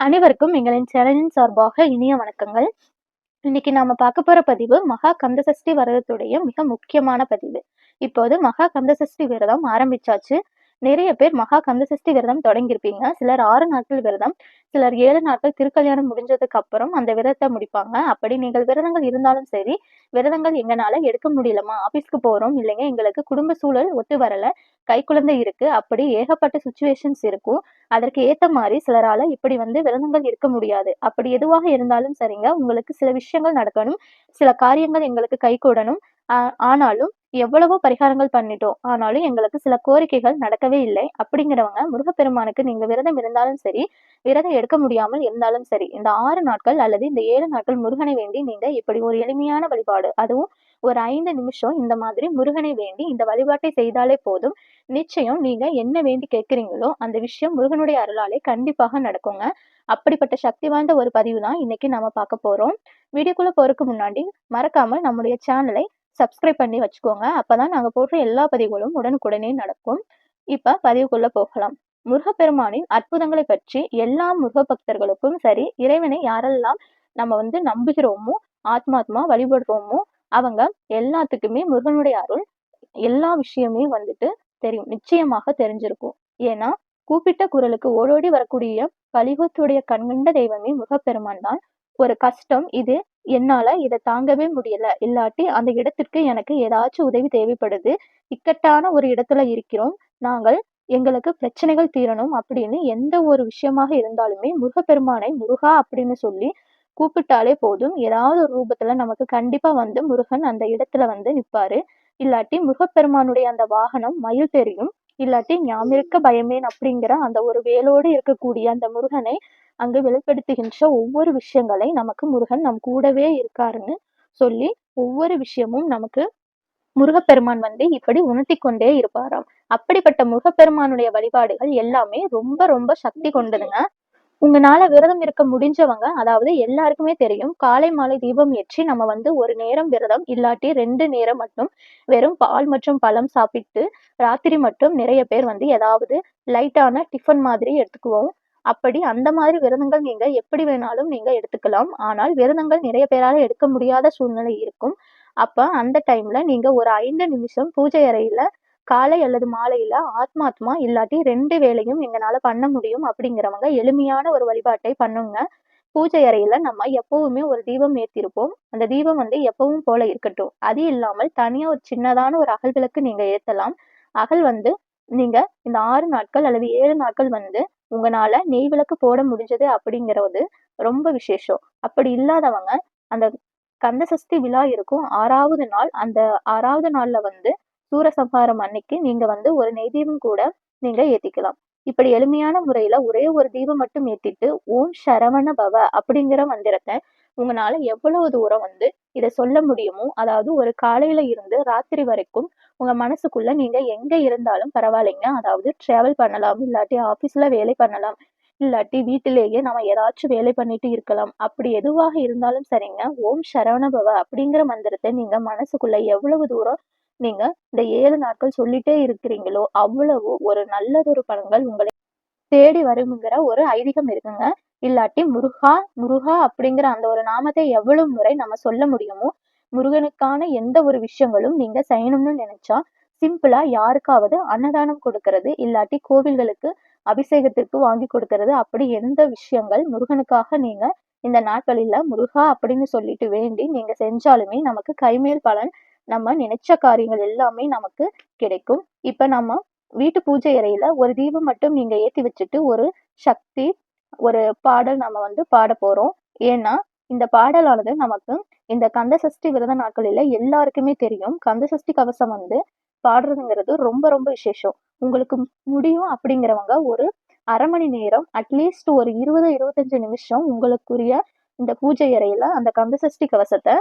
அனைவருக்கும் எங்களின் சேனலின் சார்பாக இனிய வணக்கங்கள். இன்னைக்கு நாம பார்க்க போற பதிவு மகா கந்தசஷ்டி விரதத்துடைய மிக முக்கியமான பதிவு. இப்போது மகா கந்தசஷ்டி விரதம் ஆரம்பிச்சாச்சு. நிறைய பேர் மகா கந்தசஷ்டி விரதம் தொடங்கியிருப்பீங்க. சிலர் ஆறு நாட்கள் விரதம் சிலர் ஏழு நாட்கள் திருக்கல்யாணம் முடிஞ்சதுக்கு அப்புறம் அந்த விரதத்தை முடிப்பாங்க. அப்படி நீங்கள் விரதங்கள் இருந்தாலும் சரி விரதங்கள் எங்களால எடுக்க முடியலமா ஆபீஸ்க்கு போறோம் இல்லைங்க எங்களுக்கு குடும்ப சூழல் ஒத்து வரல கை குழந்தை இருக்கு அப்படி ஏகப்பட்ட சுச்சுவேஷன்ஸ் இருக்கும். அதற்கு ஏத்த மாதிரி சிலரால இப்படி வந்து விரதங்கள் இருக்க முடியாது. அப்படி எதுவாக இருந்தாலும் சரிங்க உங்களுக்கு சில விஷயங்கள் நடக்கணும் சில காரியங்கள் எங்களுக்கு கை கூடணும். ஆனாலும் எவ்வளவோ பரிகாரங்கள் பண்ணிட்டோம். ஆனாலும் எங்களுக்கு சில கோரிக்கைகள் நடக்கவே இல்லை. அப்படிங்கிறவங்க முருகப்பெருமானுக்கு நீங்க விரதம் இருந்தாலும் சரி விரதம் எடுக்க முடியாமல் இருந்தாலும் சரி இந்த ஆறு நாட்கள் அல்லது இந்த ஏழு நாட்கள் முருகனை வேண்டி நீங்க இப்படி ஒரு எளிமையான வழிபாடு அதுவும் ஒரு ஐந்து நிமிஷம் இந்த மாதிரி முருகனை வேண்டி இந்த வழிபாட்டை செய்தாலே போதும். நிச்சயம் நீங்க என்ன வேண்டி கேட்குறீங்களோ அந்த விஷயம் முருகனுடைய அருளாலே கண்டிப்பாக நடக்குங்க. அப்படிப்பட்ட சக்தி வாய்ந்த ஒரு பதிவு தான் இன்னைக்கு நம்ம பார்க்க போறோம். வீடியோக்குள்ள போறதுக்கு முன்னாடி மறக்காம நம்முடைய சேனலை சப்ஸ்கிரைப் பண்ணி வச்சுக்கோங்க. அப்பதான் நாங்க போடுற எல்லா பதிவுகளும் உடனுக்குடனே நடக்கும். இப்ப பதிவுக்குள்ள போகலாம். முருகப்பெருமானின் அற்புதங்களை பற்றி எல்லா முருக பக்தர்களுக்கும் சரி இறைவனை யாரெல்லாம் நம்ம வந்து நம்புகிறோமோ ஆத்மாத்மா வழிபடுறோமோ அவங்க எல்லாத்துக்குமே முருகனுடைய அருள் எல்லா விஷயமே வந்துட்டு தெரியும். நிச்சயமாக தெரிஞ்சிருக்கும். ஏன்னா கூப்பிட்ட குரலுக்கு ஓடோடி வரக்கூடிய கலிகத்துடைய கண்கண்ட தெய்வமே முருகப்பெருமான் தான். ஒரு கஷ்டம் இது என்னால இதை தாங்கவே முடியல. இல்லாட்டி அந்த இடத்திற்கு எனக்கு ஏதாச்சும் உதவி தேவைப்படுது. இக்கட்டான ஒரு இடத்துல இருக்கிறோம். நாங்கள் எங்களுக்கு பிரச்சனைகள் தீரணும் அப்படின்னு எந்த ஒரு விஷயமாக இருந்தாலுமே முருகப்பெருமானை முருகா அப்படின்னு சொல்லி கூப்பிட்டாலே போதும். ஏதாவது ஒரு ரூபத்துல நமக்கு கண்டிப்பா வந்து முருகன் அந்த இடத்துல வந்து நிப்பாரு. இல்லாட்டி முருகப்பெருமானுடைய அந்த வாகனம் மயில் தெரியும். இல்லாட்டி ஞாமிருக்க பயமேன் அப்படிங்கிற அந்த ஒரு வேலோடு இருக்கக்கூடிய அந்த முருகனை அங்கு வெளிப்படுத்துகின்ற ஒவ்வொரு விஷயங்களை நமக்கு முருகன் நம் கூடவே இருக்காருன்னு சொல்லி ஒவ்வொரு விஷயமும் நமக்கு முருகப்பெருமான் வந்து இப்படி உணர்த்தி கொண்டே இருப்பாராம். அப்படிப்பட்ட முருகப்பெருமானுடைய வழிபாடுகள் எல்லாமே ரொம்ப ரொம்ப சக்தி கொண்டதுங்க. உங்களால விரதம் இருக்க முடிஞ்சவங்க அதாவது எல்லாருக்குமே தெரியும் காலை மாலை தீபம் ஏற்றி நம்ம வந்து ஒரு நேரம் விரதம் இல்லாட்டி ரெண்டு நேரம் மட்டும் வெறும் பால் மற்றும் பழம் சாப்பிட்டு ராத்திரி மட்டும் நிறைய பேர் வந்து ஏதாவது லைட்டான டிஃபன் மாதிரி எடுத்துக்குவோம். அப்படி அந்த மாதிரி விரதங்கள் நீங்க எப்படி வேணாலும் நீங்க எடுத்துக்கலாம். ஆனால் விரதங்கள் நிறைய பேரால எடுக்க முடியாத சூழ்நிலை இருக்கும். அப்ப அந்த டைம்ல நீங்க ஒரு ஐந்து நிமிஷம் பூஜை அறையில காலை அல்லது மாலையில ஆத்மாத்மா இல்லாட்டி ரெண்டு வேலையும் எங்களால பண்ண முடியும் அப்படிங்கிறவங்க எளிமையான ஒரு வழிபாட்டை பண்ணுங்க. பூஜை அறையில நம்ம எப்பவுமே ஒரு தீபம் ஏற்றிருப்போம் அந்த தீபம் வந்து எப்பவும் போல இருக்கட்டும். அது இல்லாமல் தனியா ஒரு சின்னதான ஒரு அகல் விளக்கு நீங்க ஏத்தலாம். அகல் வந்து நீங்க இந்த ஆறு நாட்கள் அல்லது ஏழு நாட்கள் வந்து உங்களால நெய் விளக்கு போட முடிஞ்சது அப்படிங்கிறது ரொம்ப விசேஷம். அப்படி இல்லாதவங்க அந்த கந்த சஷ்டி விழா இருக்கும். ஆறாவது நாள் அந்த ஆறாவது நாள்ல வந்து சூரசம்ஹாரம் அன்னைக்கு நீங்க வந்து ஒரு நெய் தீபம் கூட நீங்க ஏத்திக்கலாம். இப்படி எளிமையான முறையில ஒரே ஒரு தீபம் மட்டும் ஏத்திட்டு ஓம் சரவண பவ அப்படிங்கிற மந்திரத்தை உங்களால எவ்வளவு தூரம் வந்து இதை சொல்ல முடியுமோ அதாவது ஒரு காலையில இருந்து ராத்திரி வரைக்கும் உங்க மனசுக்குள்ள நீங்க எங்க இருந்தாலும் பரவாயில்லைங்க அதாவது டிராவல் பண்ணலாம் இல்லாட்டி ஆபீஸ்ல வேலை பண்ணலாம் இல்லாட்டி வீட்டிலேயே நம்ம ஏதாச்சும் வேலை பண்ணிட்டு இருக்கலாம். அப்படி எதுவாக இருந்தாலும் சரிங்க ஓம் சரவணபவ அப்படிங்கிற மந்திரத்தை நீங்க மனசுக்குள்ள எவ்வளவு தூரம் நீங்க இந்த ஏழு நாட்கள் சொல்லிட்டே இருக்கிறீங்களோ அவ்வளவு ஒரு நல்லதொரு பலன்கள் உங்களை தேடி வருங்கிற ஒரு ஐதீகம் இருக்குங்க. இல்லாட்டி முருகா முருகா அப்படிங்கிற அந்த ஒரு நாமத்தை எவ்வளவு முறை நம்ம சொல்ல முடியுமோ முருகனுக்கான எந்த ஒரு விஷயங்களும் நீங்க செய்யணும்னு நினைச்சா சிம்பிளா யாருக்காவது அன்னதானம் கொடுக்கறது இல்லாட்டி கோவில்களுக்கு அபிஷேகத்திற்கு வாங்கி கொடுக்கறது அப்படி எந்த விஷயங்கள் முருகனுக்காக நீங்க இந்த நாட்களில முருகா அப்படின்னு சொல்லிட்டு வேண்டி நீங்க செஞ்சாலுமே நமக்கு கைமேல் பலன் நம்ம நினைச்ச காரியங்கள் எல்லாமே நமக்கு கிடைக்கும். இப்ப நம்ம வீட்டு பூஜை அறையில ஒரு தீபம் மட்டும் நீங்க ஏத்தி வச்சுட்டு ஒரு சக்தி ஒரு பாடல் நம்ம வந்து பாட போறோம். ஏன்னா இந்த பாடலானது நமக்கு இந்த கந்த சஷ்டி விரத நாட்களில எல்லாருக்குமே தெரியும். கந்த சஷ்டி கவசம் வந்து பாடுறதுங்கிறது ரொம்ப ரொம்ப விசேஷம். உங்களுக்கு முடியும் அப்படிங்கிறவங்க ஒரு அரை மணி நேரம் அட்லீஸ்ட் ஒரு இருபது இருபத்தஞ்சு நிமிஷம் உங்களுக்குரிய இந்த பூஜை அறையில அந்த கந்த சஷ்டி கவசத்தை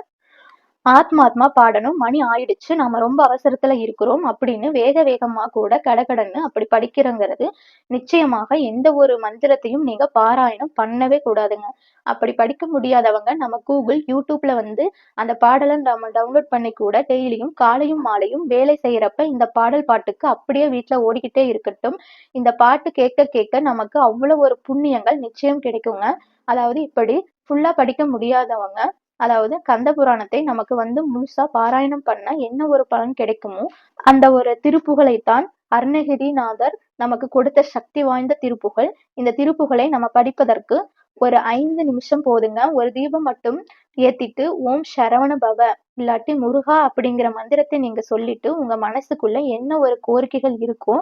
ஆத்மாத்மா பாடணும். மணி ஆயிடுச்சு. நாம ரொம்ப அவசரத்துல இருக்கிறோம். அப்படின்னு வேக வேகமா கூட கடகடன்னு அப்படி படிக்கிறங்கிறது நிச்சயமாக எந்த ஒரு மந்திரத்தையும் நீங்க பாராயணம் பண்ணவே கூடாதுங்க. அப்படி படிக்க முடியாதவங்க நம்ம கூகுள் யூடியூப்ல வந்து அந்த பாடலை நம்ம டவுன்லோட் பண்ணி கூட டெய்லியும் காலையும் மாலையும் வேலை செய்யறப்ப இந்த பாடல் பாட்டுக்கு அப்படியே வீட்டுல ஓடிக்கிட்டே இருக்கட்டும். இந்த பாட்டு கேட்க கேட்க நமக்கு அவ்வளவு ஒரு புண்ணியங்கள் நிச்சயம் கிடைக்குங்க. அதாவது இப்படி ஃபுல்லா படிக்க முடியாதவங்க அதாவது கந்த புராணத்தை நமக்கு வந்து முழுசா பாராயணம் பண்ண என்ன ஒரு பலன் கிடைக்குமோ அந்த ஒரு திருப்புகளைத்தான் அருணகிரிநாதர் நமக்கு கொடுத்த சக்தி வாய்ந்த திருப்புகழ் இந்த திருப்புகளை நம்ம படிப்பதற்கு ஒரு ஐந்து நிமிஷம் போதுங்க. ஒரு தீபம் மட்டும் ஏத்திட்டு ஓம் சரவண பவ இல்லாட்டி முருகா அப்படிங்கிற மந்திரத்தை நீங்க சொல்லிட்டு உங்க மனசுக்குள்ள என்ன ஒரு கோரிக்கைகள் இருக்கோ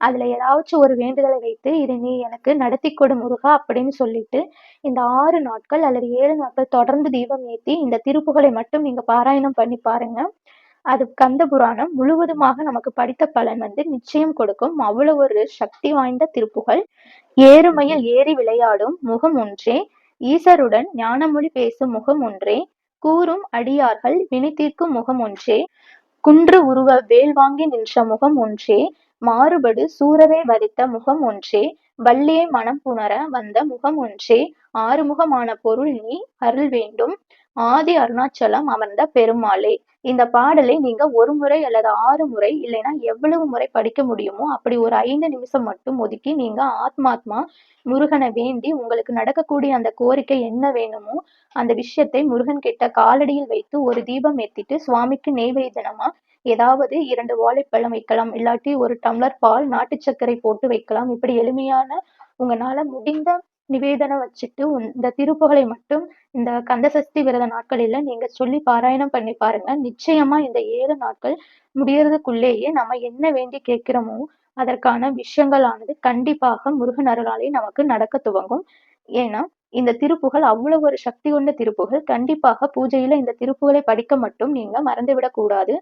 அதுல ஏதாச்சும் ஒரு வேண்டுதலை வைத்து இதை நீ எனக்கு நடத்தி கொடு முருகா அப்படின்னு சொல்லிட்டு இந்த ஆறு நாட்கள் அல்லது ஏழு நாட்கள் தொடர்ந்து தீபம் ஏத்தி இந்த திருப்புகளை மட்டும் நீங்க பாராயணம் பண்ணி பாருங்க. அது கந்த புராணம் முழுவதுமாக நமக்கு படித்த பலன் வந்து நிச்சயம் கொடுக்கும். அவ்வளவு ஒரு சக்தி வாய்ந்த திருப்புகள் ஏறுமையில் ஏறி விளையாடும் முகம் ஒன்றே. ஈசருடன் ஞானமொழி பேசும் முகம் ஒன்றே. கூறும் அடியார்கள் வினித்தீர்க்கும் முகம் ஒன்றே. குன்று உருவ வேல் வாங்கி நின்ற முகம் ஒன்றே. மாறுபடு சூரரை வரித்த முகம் ஒன்றே. வள்ளியை மனம் புணர வந்த முகம் ஒன்றே. ஆறுமுகமான பொருள் நீ அருள் வேண்டும். ஆதி அருணாச்சலம் அமர்ந்த பெருமாளே. இந்த பாடலை நீங்க ஒரு முறை அல்லது ஆறு முறை இல்லைன்னா எவ்வளவு முறை படிக்க முடியுமோ அப்படி ஒரு ஐந்து நிமிஷம் மட்டும் ஒதுக்கி நீங்க ஆத்மாத்மா முருகனை வேண்டி உங்களுக்கு நடக்கக்கூடிய அந்த கோரிக்கை என்ன வேணுமோ அந்த விஷயத்தை முருகன் கிட்ட காலடியில் வைத்து ஒரு தீபம் ஏத்திட்டு சுவாமிக்கு நெய்வேதனமா ஏதாவது இரண்டு வாழைப்பழம் வைக்கலாம் இல்லாட்டி ஒரு டம்ளர் பால் நாட்டு சர்க்கரை போட்டு வைக்கலாம். இப்படி எளிமையான உங்களால முடிந்த நிவேதனம் வச்சுட்டு இந்த திருப்புகளை மட்டும் இந்த கந்தசஷ்டி விரத நாட்களில நீங்க சொல்லி பாராயணம் பண்ணி பாருங்க. நிச்சயமா இந்த ஏழு நாட்கள் முடியறதுக்குள்ளேயே நம்ம என்ன வேண்டி கேட்கிறோமோ அதற்கான விஷயங்களானது கண்டிப்பாக முருகன் அருளாலே நமக்கு நடக்க துவங்கும். ஏன்னா இந்த திருப்புகள் அவ்வளவு ஒரு சக்தி கொண்ட திருப்புகள். கண்டிப்பாக பூஜையில இந்த திருப்புகளை படிக்க மட்டும் நீங்க மறந்துவிடக் கூடாது.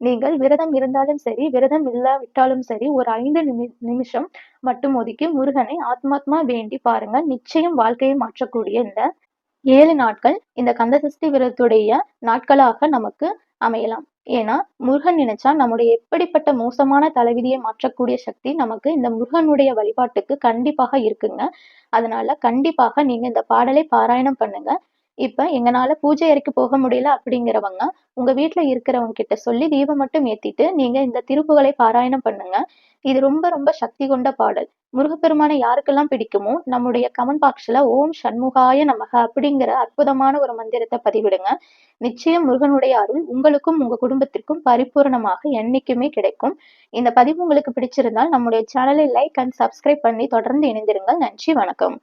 நீங்கள் விரதம் இருந்தாலும் சரி விரதம் இல்லாவிட்டாலும் சரி ஒரு ஐந்து நிமி நிமிஷம் மட்டும் ஒதுக்கி முருகனை ஆத்மாத்மா வேண்டி பாருங்க நிச்சயம் வாழ்க்கையை மாற்றக்கூடிய இந்த ஏழு நாட்கள் இந்த கந்தசஷ்டி விரதத்துடைய நாட்களாக நமக்கு அமையலாம். ஏன்னா முருகன் நினைச்சா நம்முடைய எப்படிப்பட்ட மோசமான தலைவிதியை மாற்றக்கூடிய சக்தி நமக்கு இந்த முருகனுடைய வழிபாட்டுக்கு கண்டிப்பாக இருக்குங்க. அதனால கண்டிப்பாக நீங்க இந்த பாடலை பாராயணம் பண்ணுங்க. இப்ப எங்கனால பூஜை அறைக்கு போக முடியல அப்படிங்கிறவங்க உங்க வீட்டுல இருக்கிறவங்க கிட்ட சொல்லி தீபம் மட்டும் ஏத்திட்டு நீங்க இந்த திருப்புகளை பாராயணம் பண்ணுங்க. இது ரொம்ப ரொம்ப சக்தி கொண்ட பாடல். முருகப்பெருமானை யாருக்கெல்லாம் பிடிக்குமோ நம்முடைய கமெண்ட் பாக்ஸ்ல ஓம் சண்முகாய நமக அப்படிங்கிற அற்புதமான ஒரு மந்திரத்தை பதிவிடுங்க. நிச்சயம் முருகனுடைய அருள் உங்களுக்கும் உங்க குடும்பத்திற்கும் பரிபூர்ணமாக என்னைக்குமே கிடைக்கும். இந்த பதிவு உங்களுக்கு பிடிச்சிருந்தால் நம்முடைய சேனலை லைக் அண்ட் சப்ஸ்கிரைப் பண்ணி தொடர்ந்து இணைந்திருங்கள். நன்றி வணக்கம்.